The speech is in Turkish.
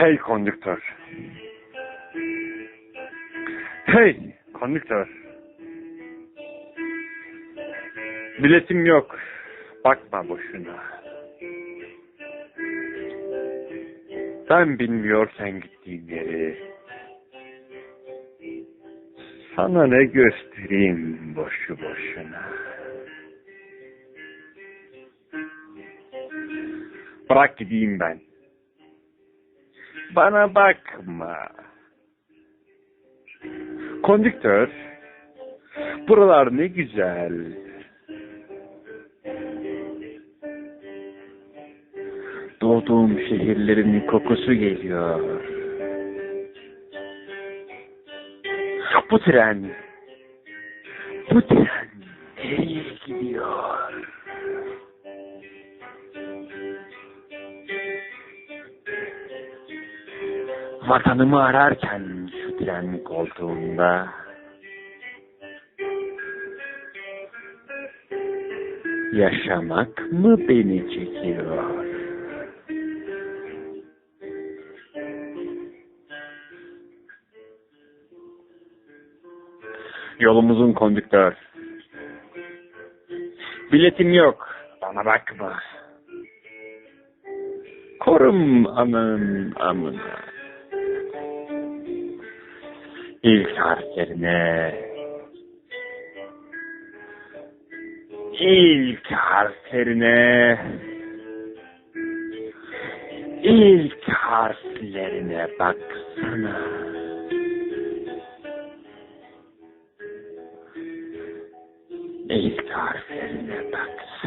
Hey kondüktör. Hey kondüktör. Biletim yok. Bakma boşuna. Ben bilmiyorken gittiğim yeri sana ne göstereyim boşu boşuna. Bırak gideyim ben. Bana bakma. Kondüktör, buralar ne güzel. Doğduğum şehirlerin kokusu geliyor. Bu tren, bu tren nereye gidiyor? Vatanımı ararken şu tren koltuğunda yaşamak mı beni çekiyor? Yolumuzun kondüktör. Biletim yok. Bana bakma. Korum aman amına. İlk harflerine ilk harflerine ilk harflerine baksana. İlk harflerine baksana.